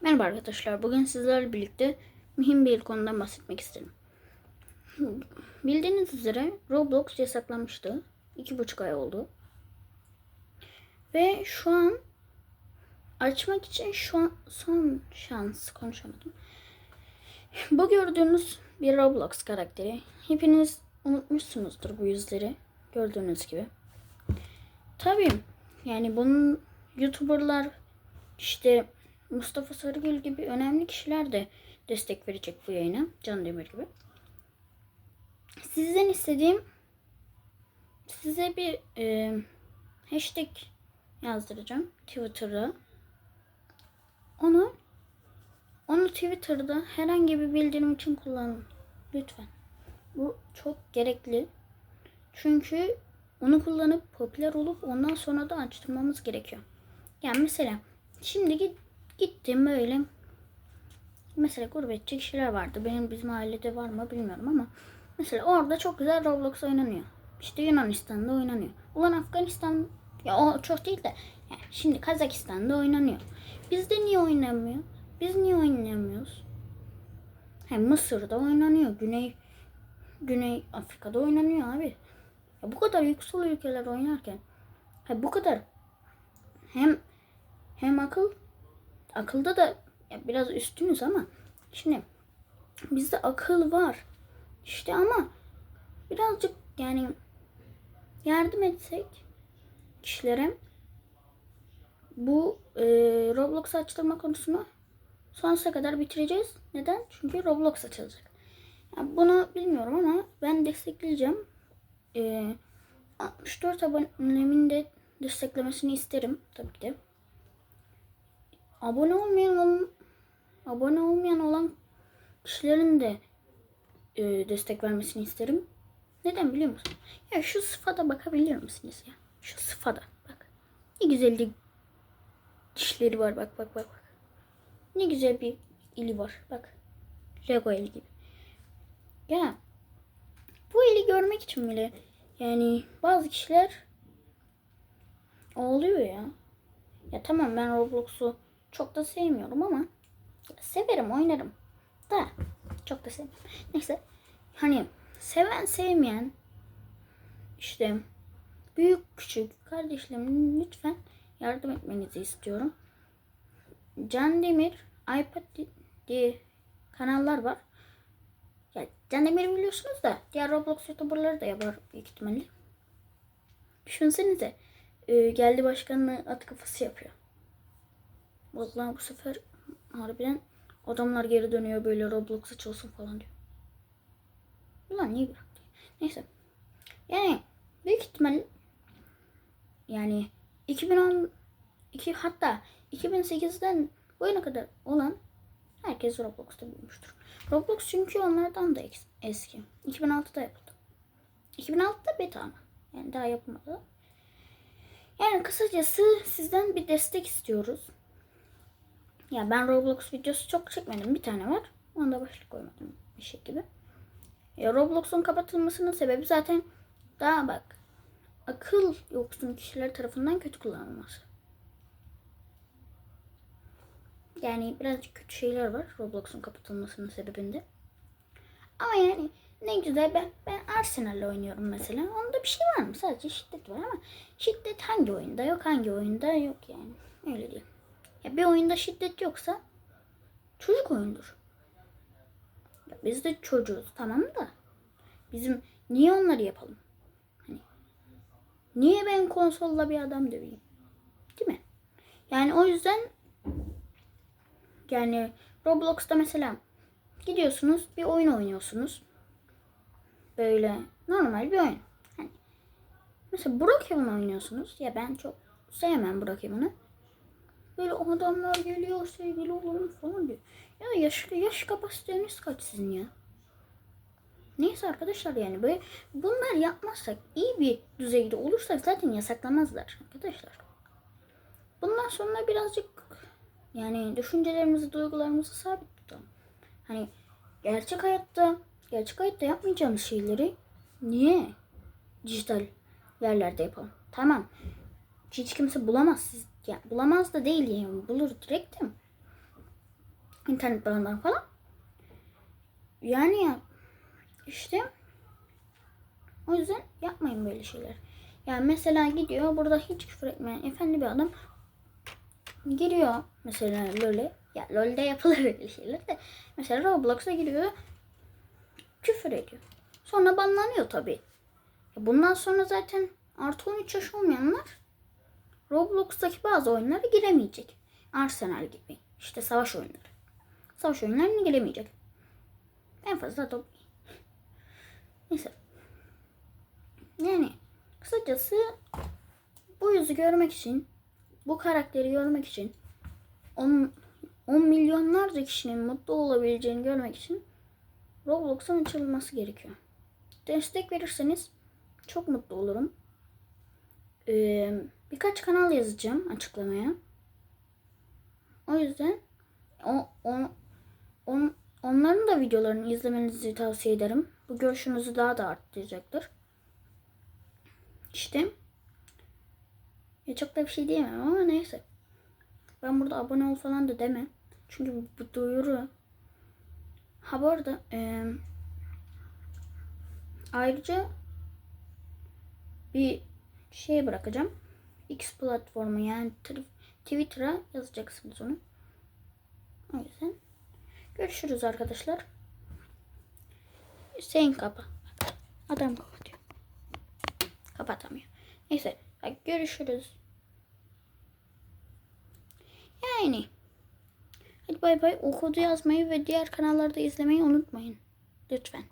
Merhaba arkadaşlar. Bugün sizlerle birlikte mühim bir konudan bahsetmek istedim. Bildiğiniz üzere Roblox yasaklanmıştı. İki buçuk ay oldu. Ve şu an açmak için şu an son şans konuşamadım. Bu gördüğünüz bir Roblox karakteri. Hepiniz unutmuşsunuzdur bu yüzleri. Gördüğünüz gibi. Tabii yani bunun YouTuber'lar işte Mustafa Sarıgül gibi önemli kişiler de destek verecek bu yayına. Can Demir gibi. Sizden istediğim size bir e, hashtag yazdıracağım Twitter'a. Onu onu Twitter'da herhangi bir bildirim için kullanın. Lütfen. Bu çok gerekli. Çünkü onu kullanıp popüler olup ondan sonra da açtırmamız gerekiyor. Yani mesela şimdi git, gittim böyle mesela gurbetçi kişiler vardı. Benim bizim ailede var mı bilmiyorum ama mesela orada çok güzel Roblox oynanıyor. İşte Yunanistan'da oynanıyor. Ulan Afganistan ya o çok değil de yani şimdi Kazakistan'da oynanıyor. Bizde niye oynanmıyor? Biz niye oynayamıyoruz? Hem Mısır'da oynanıyor. Güney Güney Afrika'da oynanıyor abi. Ya bu kadar yüksek ülkeler oynarken ha bu kadar hem hem akıl akılda da biraz üstünüz ama şimdi bizde akıl var. İşte ama birazcık yani yardım etsek kişilere bu e, Roblox açtırma konusunu sonsuza kadar bitireceğiz. Neden? Çünkü Roblox açılacak. Ya bunu bilmiyorum ama ben destekleyeceğim. E, 64 abonemin de desteklemesini isterim tabii ki de. Abone olmayan abone olmayan olan kişilerin de e, destek vermesini isterim. Neden biliyor musun? Ya şu sıfata bakabilir misiniz ya? Şu sıfata bak. Ne güzel de dişleri var bak bak bak. Ne güzel bir ili var bak. Lego eli gibi. Ya bu eli görmek için bile yani bazı kişiler oluyor ya. Ya tamam ben Roblox'u çok da sevmiyorum ama severim oynarım. Da çok da sevmiyorum. Neyse hani seven sevmeyen işte büyük küçük kardeşlerim lütfen yardım etmenizi istiyorum. Can Demir iPad di- diye kanallar var. Ya Can Demir'i biliyorsunuz da diğer Roblox YouTuber'ları da yapar büyük ihtimalle. Düşünsenize geldi başkanlığı at kafası yapıyor. Vallahi bu sefer harbiden adamlar geri dönüyor böyle Roblox açılsın falan diyor. Ulan niye bıraktı? Neyse. Yani büyük ihtimal yani 2010 iki, hatta 2008'den bu yana kadar olan herkes Roblox'ta büyümüştür. Roblox çünkü onlardan da es- eski. 2006'da yapıldı. 2006'da beta ama. Yani daha yapılmadı. Yani kısacası sizden bir destek istiyoruz. Ya ben Roblox videosu çok çekmedim. Bir tane var. Onu da başlık koymadım bir şey gibi. Ya Roblox'un kapatılmasının sebebi zaten daha bak akıl yoksun kişiler tarafından kötü kullanılması. Yani birazcık kötü şeyler var Roblox'un kapatılmasının sebebinde. Ama yani ne güzel ben ben Arsenal'le oynuyorum mesela. Onda bir şey var mı? Sadece şiddet var ama şiddet hangi oyunda yok hangi oyunda yok yani. Öyle değil. Ya bir oyunda şiddet yoksa çocuk oyundur. Ya biz de çocuğuz tamam da bizim niye onları yapalım? Hani niye ben konsolla bir adam döveyim? Değil mi? Yani o yüzden yani Roblox'ta mesela gidiyorsunuz bir oyun oynuyorsunuz. Böyle normal bir oyun. Hani mesela Brookhaven oynuyorsunuz. Ya ben çok sevmem Brookhaven'ı. Böyle adamlar geliyor sevgili olalım falan diyor. Ya yaş, yaş kapasiteniz kaç sizin ya? Neyse arkadaşlar yani böyle bunlar yapmazsak iyi bir düzeyde olursak zaten yasaklamazlar arkadaşlar. Bundan sonra birazcık yani düşüncelerimizi, duygularımızı sabit tutalım. Hani gerçek hayatta, gerçek hayatta yapmayacağımız şeyleri niye dijital yerlerde yapalım? Tamam. Hiç kimse bulamaz. Siz, ya, bulamaz da değil yani. Bulur direkt de. internet bağından falan. Yani ya işte o yüzden yapmayın böyle şeyler. Yani mesela gidiyor burada hiç küfür etmeyen efendi bir adam giriyor mesela LoL'e. Ya LoL'de yapılır öyle şeyler de. Mesela Roblox'a giriyor küfür ediyor. Sonra banlanıyor tabii. Bundan sonra zaten artı 13 yaş olmayanlar Roblox'taki bazı oyunlara giremeyecek. Arsenal gibi. İşte savaş oyunları. Savaş oyunlarına giremeyecek. En fazla top. Neyse. Yani kısacası bu yüzü görmek için, bu karakteri görmek için, 10, 10 milyonlarca kişinin mutlu olabileceğini görmek için Roblox'un açılması gerekiyor. Destek verirseniz çok mutlu olurum. Ee, birkaç kanal yazacağım açıklamaya. O yüzden o, o, on, onların da videolarını izlemenizi tavsiye ederim. Bu görüşünüzü daha da arttıracaktır. İşte ya çok da bir şey diyemem ama neyse. Ben burada abone ol falan da deme. Çünkü bu, bu duyuru. Ha bu arada e, ayrıca bir şey bırakacağım. X platformu yani Twitter'a yazacaksınız onu. O yüzden görüşürüz arkadaşlar. Hüseyin kapa. Adam kapatıyor. Kapatamıyor. Neyse bak görüşürüz. Yani. Hadi bay bay. O kodu yazmayı ve diğer kanallarda izlemeyi unutmayın. Lütfen.